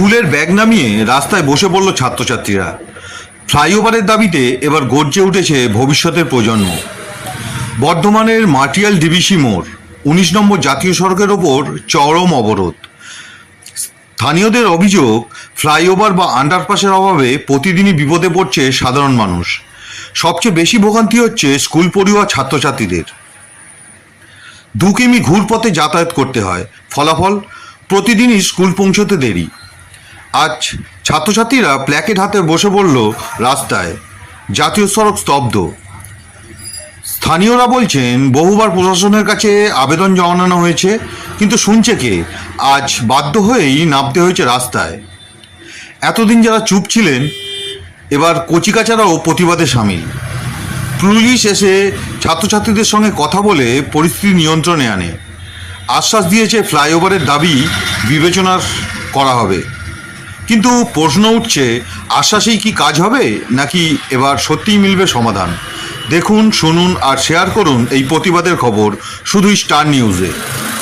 স্কুলের ব্যাগ নামিয়ে রাস্তায় বসে পড়ল ছাত্রছাত্রীরা। ফ্লাইওভারের দাবিতে এবার গর্জে উঠেছে ভবিষ্যতের প্রজন্ম। বর্ধমানের মাটিয়াল ডিবিসি মোড়, উনিশ নম্বর জাতীয় সড়কের ওপর চরম অবরোধ। স্থানীয়দের অভিযোগ, ফ্লাইওভার বা আন্ডারপাসের অভাবে প্রতিদিনই বিপদে পড়ছে সাধারণ মানুষ। সবচেয়ে বেশি ভোগান্তি হচ্ছে স্কুল পড়ুয়া ছাত্রছাত্রীদের। দু কিমি ঘুরপথে যাতায়াত করতে হয়। ফলাফল, প্রতিদিনই স্কুল পৌঁছতে দেরি। আজ ছাত্রছাত্রীরা প্ল্যাকেট হাতে বসে পড়ল রাস্তায়। জাতীয় সড়ক স্তব্ধ। স্থানীয়রা বলছেন, বহুবার প্রশাসনের কাছে আবেদন জানানো হয়েছে, কিন্তু শুনছে কে? আজ বাধ্য হয়েই নামতে হয়েছে রাস্তায়। এতদিন যারা চুপ ছিলেন, এবার কচিকাচারাও প্রতিবাদে সামিল। পুলিশ এসে ছাত্রছাত্রীদের সঙ্গে কথা বলে পরিস্থিতি নিয়ন্ত্রণে আনে। আশ্বাস দিয়েছে, ফ্লাইওভারের দাবি বিবেচনার করা হবে। কিন্তু প্রশ্ন উঠছে আশ্বাসেই কি কাজ হবে নাকি এবার সত্যিই মিলবে সমাধান? দেখুন শুনুন আর শেয়ার করুন এই প্রতিবাদের খবর শুধুই স্টার নিউজে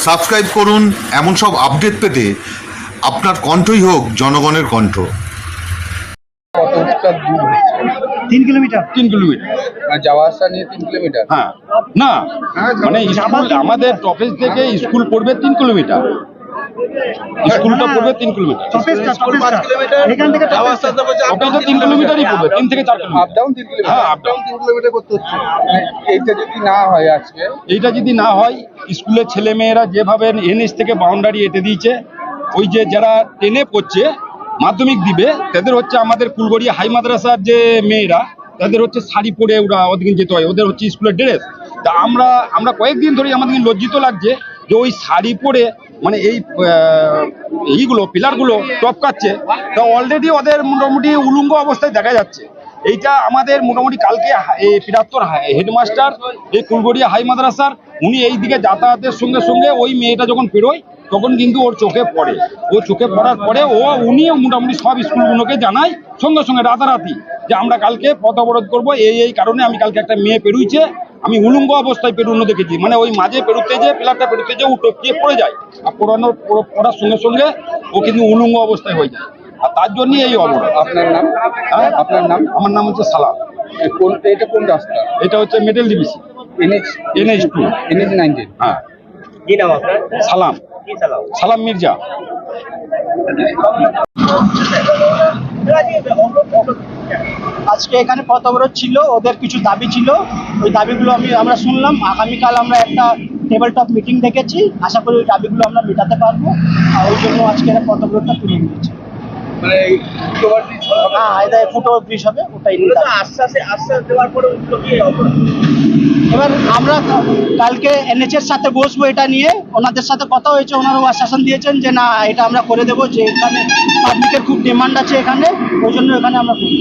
সাবস্ক্রাইব করুন এমন সব আপডেট পেতে আপনার কণ্ঠই হোক জনগণের কণ্ঠ। তিন কিলোমিটার। তিন কিলোমিটার। মানে যাওয়া আসা নিয়ে তিন কিলোমিটার? হ্যাঁ। না মানে স্কুল আমাদের অফিস থেকে স্কুল পড়বে তিন কিলোমিটার। স্কুলটা পড়বে তিন কিলোমিটার। এখান থেকে তিন কিলোমিটারই পড়বে তিন থেকে চার আপ কিলোমিটার। ডাউন তিন কিলোমিটার। হ্যাঁ, আপ ডাউন তিন কিলোমিটার করতে হচ্ছে। এইটা যদি না হয় আজকে। এইটা যদি না হয় স্কুলের ছেলে মেয়েরা যেভাবে এনএস থেকে বাউন্ডারি এঁটে দিয়েছে ওই যে যারা টেনে পড়ছে মাধ্যমিক দিবে তাদের হচ্ছে আমাদের কুলগড়িয়া হাই মাদ্রাসার যে মেয়েরা তাদের হচ্ছে শাড়ি পরে ওরা ওদিকে যেতে হয়। ওদের হচ্ছে স্কুলের ড্রেস তা আমরা আমরা কয়েকদিন ধরেই আমাদের লজ্জিত লাগছে যে ওই শাড়ি পরে মানে এই আহ, এইগুলো পিলারগুলো টপকাচ্ছে। তা অলরেডি ওদের মোটামুটি উলুঙ্গ অবস্থায় দেখা যাচ্ছে। এইটা আমাদের মোটামুটি কালকে পিরাত্তর হেডমাস্টার এই কুলগড়িয়া হাই মাদ্রাসার উনি এই দিকে যাতায়াতের সঙ্গে সঙ্গে ওই মেয়েটা যখন পেরোয় তখন কিন্তু ওর চোখে পড়ে। ও চোখে পড়ার পরে ও উনিও মোটামুটি সব স্কুলগুলোকে জানায় সঙ্গে সঙ্গে রাতারাতি যে আমরা কালকে পথ অবরোধ করব এই এই কারণে আমি কালকে একটা মেয়ে পেরুইছে। আমি উলুঙ্গ অবস্থায় পেরুনো দেখেছি। মানে ওই মাঝে পেরুতে যে পিলারটা পেরুতে যে ও টপকিয়ে পড়ে যায় আর পড়ানোর পড়ার সঙ্গে সঙ্গে ও কিন্তু উলুঙ্গ অবস্থায় হয়ে যায়। আর তার জন্যই এই অবরোধ আপনার নাম? হ্যাঁ? আপনার নাম? আমার নাম হচ্ছে সালাম। কোন এটা কোন রাস্তা? এটা হচ্ছে middle DVC NH NH two NH nineteen হ্যাঁ। কি নাম আপনার? সালাম। সালাম? মির্জা। আজকে এখানে পথ অবরোধ ছিল ওদের কিছু দাবি ছিল। ওই দাবিগুলো আমি আমরা শুনলাম। আগামীকাল আমরা একটা টেবিল টপ মিটিং ডেকেছি আশা করি ওই দাবিগুলো আমরা মেটাতে পারব। আর ওই জন্য আজকে পথ অবরোধটা তুলে নিয়েছি। মানে হ্যাঁ অপরাধ? এবার আমরা কালকে এনএচএর সাথে বসবো এটা নিয়ে। ওনাদের সাথে কথা হয়েছে ওনারাও আশ্বাসন দিয়েছেন যে না এটা আমরা করে দেবো যে এখানে পাবলিকের খুব ডিমান্ড আছে এখানে ওই জন্য এখানে আমরা করব।